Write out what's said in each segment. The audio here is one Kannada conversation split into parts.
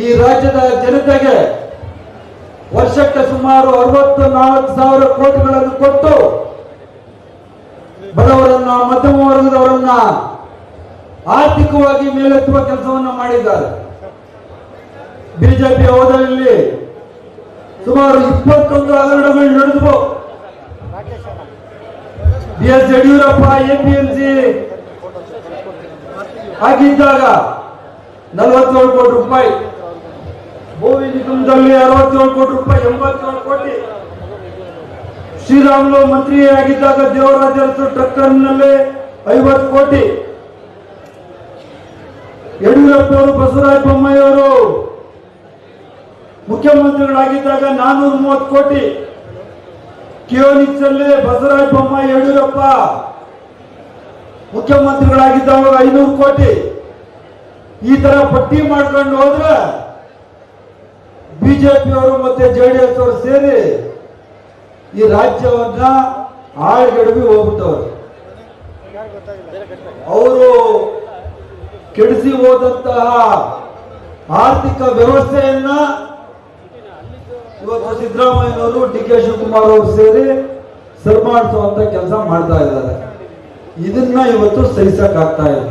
ಈ ರಾಜ್ಯದ ಜನತೆಗೆ ವರ್ಷಕ್ಕೆ ಸುಮಾರು ಅರವತ್ತು ನಾಲ್ಕು ಸಾವಿರ ಕೋಟಿಗಳನ್ನು ಕೊಟ್ಟು ಬಡವರನ್ನ, ಮಧ್ಯಮ ವರ್ಗದವರನ್ನ ಆರ್ಥಿಕವಾಗಿ ಮೇಲೆತ್ತುವ ಕೆಲಸವನ್ನ ಮಾಡಿದ್ದಾರೆ. ಬಿಜೆಪಿ ಅವಧಿಯಲ್ಲಿ ಸುಮಾರು ಇಪ್ಪತ್ತೊಂದು ಹಗರಣಗಳು ನಡೆದವು. ಬಿ ಎಸ್ ಯಡಿಯೂರಪ್ಪ, ಎಪಿಎಂಸಿ ಆಗಿದ್ದಾಗ ನಲವತ್ತೇಳು ಕೋಟಿ ರೂಪಾಯಿ ಭೂಮಿ ನಿಗಮದಲ್ಲಿ ಅರವತ್ತೇಳು ಕೋಟಿ ರೂಪಾಯಿ, ಎಂಬತ್ತೇಳು ಕೋಟಿ ಶ್ರೀರಾಮುಲು ಮಂತ್ರಿ ಆಗಿದ್ದಾಗ ದೇವರಾಜ ಅರಸು ಟ್ರಕ್ಕರ್ನಲ್ಲಿ ಐವತ್ತು ಕೋಟಿ. ಯಡಿಯೂರಪ್ಪನವರು ಬಸವರಾಜ ಬೊಮ್ಮಾಯಿಯವರು ಮುಖ್ಯಮಂತ್ರಿಗಳಾಗಿದ್ದಾಗ ನಾನೂರ ಮೂವತ್ತು ಕೋಟಿ. ಕಿಯೋನಿಕ್ಸ್ ಅಲ್ಲಿ ಬಸವರಾಜ ಬೊಮ್ಮಾಯಿ, ಯಡಿಯೂರಪ್ಪ ಮುಖ್ಯಮಂತ್ರಿಗಳಾಗಿದ್ದಾಗ ಐನೂರು ಕೋಟಿ. ಈ ತರ ಪಟ್ಟಿ ಮಾಡ್ಕೊಂಡು ಹೋದ್ರೆ ಬಿಜೆಪಿಯವರು ಮತ್ತೆ ಜೆಡಿಎಸ್ ಅವರು ಸೇರಿ ಈ ರಾಜ್ಯವನ್ನ ಆಳ್ಗಡವಿ ಹೋಗ್ಬಿಟ್ಟವರು. ಅವರು ಕೆಡಿಸಿ ಹೋದಂತಹ ಆರ್ಥಿಕ ವ್ಯವಸ್ಥೆಯನ್ನ ಇವತ್ತು ಸಿದ್ದರಾಮಯ್ಯನವರು ಡಿ ಕೆ ಶಿವಕುಮಾರ್ ಅವರು ಸೇರಿ ಸರಿಮಾಡಿಸುವಂತ ಕೆಲಸ ಮಾಡ್ತಾ ಇದ್ದಾರೆ. ಇದನ್ನ ಇವತ್ತು ಸಹಿಸಕ್ ಆಗ್ತಾ ಇಲ್ಲ.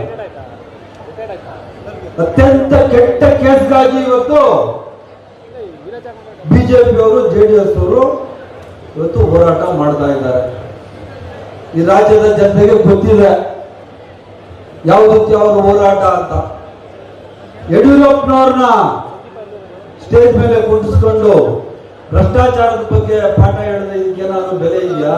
ಅತ್ಯಂತ ಕೆಟ್ಟ ಕೇಸ್ಗಾಗಿ ಇವತ್ತು ಬಿಜೆಪಿ ಅವರು ಎಸ್ ಅವರು ಇವತ್ತು ಹೋರಾಟ ಮಾಡ್ತಾ ಇದ್ದಾರೆ. ಈ ರಾಜ್ಯದ ಜನತೆಗೆ ಗೊತ್ತಿದೆ ರೀತಿ ಅವರ ಹೋರಾಟ ಅಂತ. ಯಡಿಯೂರಪ್ಪನವ್ರನ್ನ ಸ್ಟೇಜ್ ಮೇಲೆ ಕುಂಡಿಸ್ಕೊಂಡು ಭ್ರಷ್ಟಾಚಾರದ ಬಗ್ಗೆ ಪಾಠ ಹೇಳಿದ್ರೆ ಇದಕ್ಕೇನಾದ್ರು ಬೆಲೆ ಇದೆಯಾ?